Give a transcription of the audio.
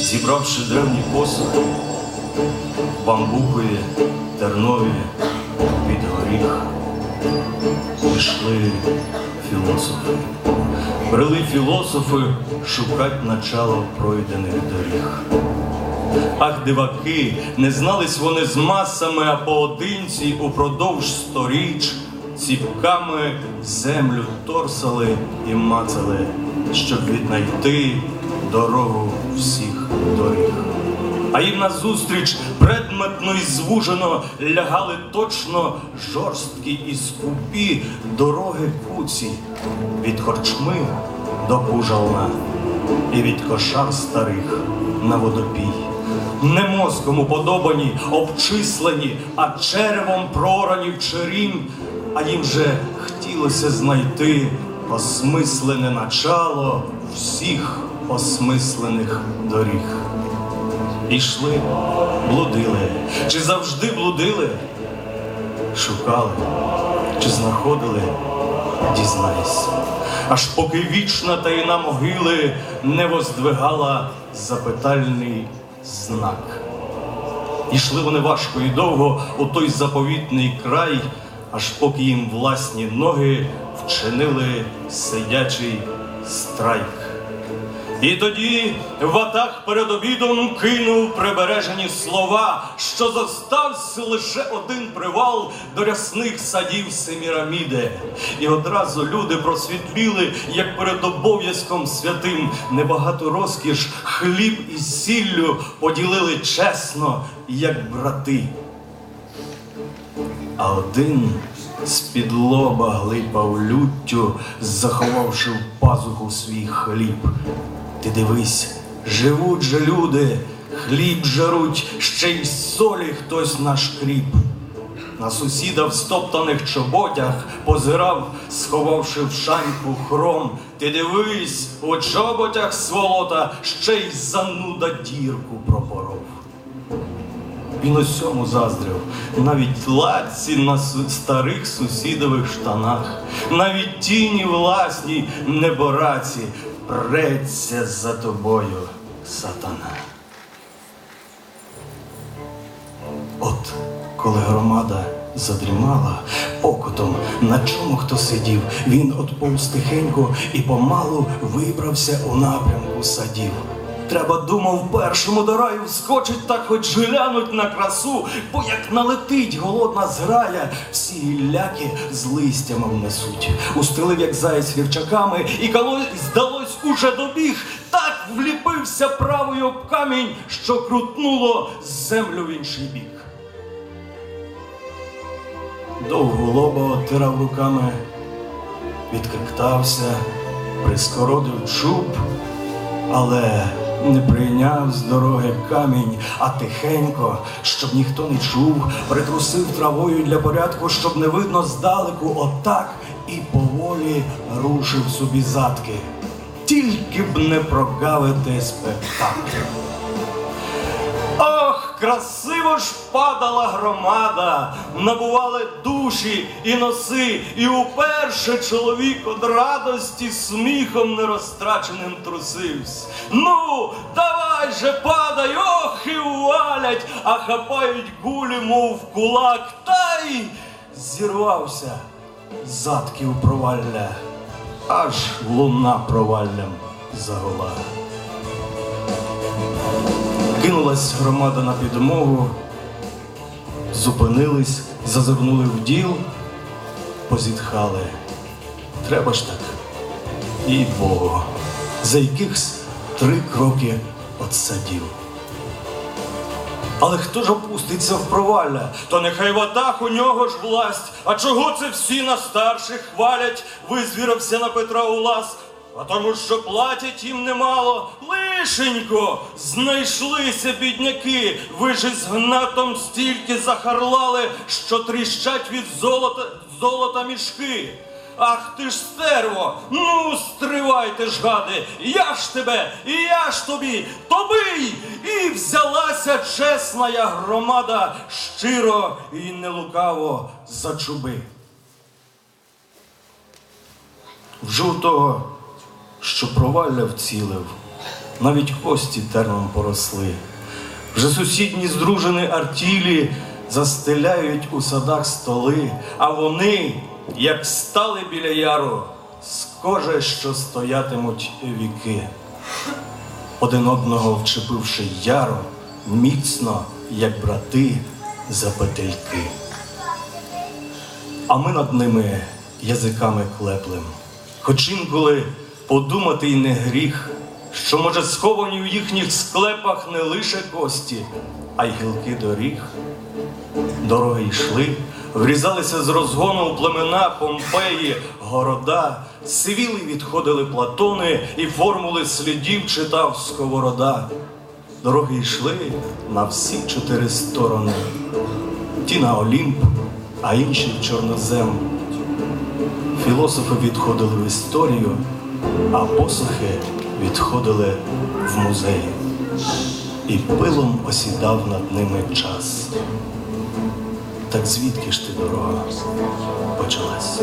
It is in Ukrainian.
Зібравши древній посуд, бамбукові, тернові, під горіх, пішли філософи. Брели філософи шукать начало пройдених доріг. Ах, диваки, не знались вони з масами, а поодинці упродовж сторіч ціпками землю торсали і мацали, щоб віднайти дорогу всіх доріг. А їм назустріч предметно і звужено лягали точно жорсткі і скупі дороги куці від корчми до кужална і від кошар старих на водопій. Не мозком уподобані, обчислені, а черевом прорані в черім, а їм же хотілося знайти осмислене начало всіх осмислених доріг. Ішли, блудили, чи завжди блудили, шукали, чи знаходили, дізнайся. Аж поки вічна таїна могили не воздвигала запитальний знак. Ішли вони важко і довго у той заповітний край, аж поки їм власні ноги вчинили сидячий страйк. І тоді ватаг перед обідом кинув прибережені слова, що зостався лише один привал до рясних садів Семіраміди. І одразу люди просвітліли, як перед обов'язком святим, небагато розкіш, хліб із сіллю поділили чесно, як брати. А один з-під лоба глипав люттю, заховавши в пазуху свій хліб. Ти дивись, живуть же люди, хліб жаруть, ще й солі хтось нашкріп. На сусіда в стоптаних чоботях позирав, сховавши в шаньку хром. Ти дивись, у чоботях сволота ще й зануда дірку пропоров. Він усьому заздрив, навіть латці на старих сусідових штанах, навіть тіні власні небораці преться за тобою, сатана. От коли громада задрімала покотом, на чому хто сидів, він отповз тихенько і помалу вибрався у напрямку садів. Треба, думав, першому до раю вскочить та хоч глянуть на красу, бо як налетить голодна зграя, всі гілляки з листями внесуть. Устрелив, як заєць вівчаками, і коли здалось уже добіг, так вліпився правою об камінь, що крутнуло землю в інший бік. Довго лоба отирав руками, відкриктався, прискородив чуб, але не прийняв з дороги камінь, а тихенько, щоб ніхто не чув, притрусив травою для порядку, щоб не видно здалеку, отак і поволі рушив собі задки. Тільки б не прогавити спектакль. Красиво ж падала громада, набували душі і носи, і уперше чоловік од радості сміхом нерозтраченим трусився. Ну, давай же падай, ох і валять, а хапають гулі, мов кулак, та й зірвався задків провалля, аж луна проваллям загула. Кинулась громада на підмогу, зупинились, зазирнули в діл, позітхали. Треба ж так. І Богу, за якихось три кроки от садів. Але хто ж опуститься в провалля? То нехай в атак у нього ж власть. А чого це всі на старших хвалять? Визвірався на Петра Улас. А тому, що платять їм немало, лишенько, знайшлися бідняки, ви ж із гнатом стільки захарлали, що тріщать від золота, золота мішки. Ах ти ж стерво, ну стривайте ж, гади, я ж тебе, і я ж тобі, тобий! І взялася чесна громада щиро і нелукаво за чуби. В жовтого, що провалля вцілив, навіть кості терном поросли. Вже сусідні здружені артілі застеляють у садах столи, а вони, як стали біля яру, скоже, що стоятимуть віки один одного вчепивши яро, міцно, як брати, за петельки. А ми над ними язиками клеплем. Хоч інколи подумати й не гріх, що, може, сховані в їхніх склепах не лише кості, а й гілки доріг. Дороги йшли, врізалися з розгону племена Помпеї, города, сивіли відходили платони і формули слідів читав сковорода. Дороги йшли на всі чотири сторони. Ті на Олімп, а інші в Чорнозем. Філософи відходили в історію, а посохи відходили в музеї. І пилом осідав над ними час. Так звідки ж ти дорога почалась?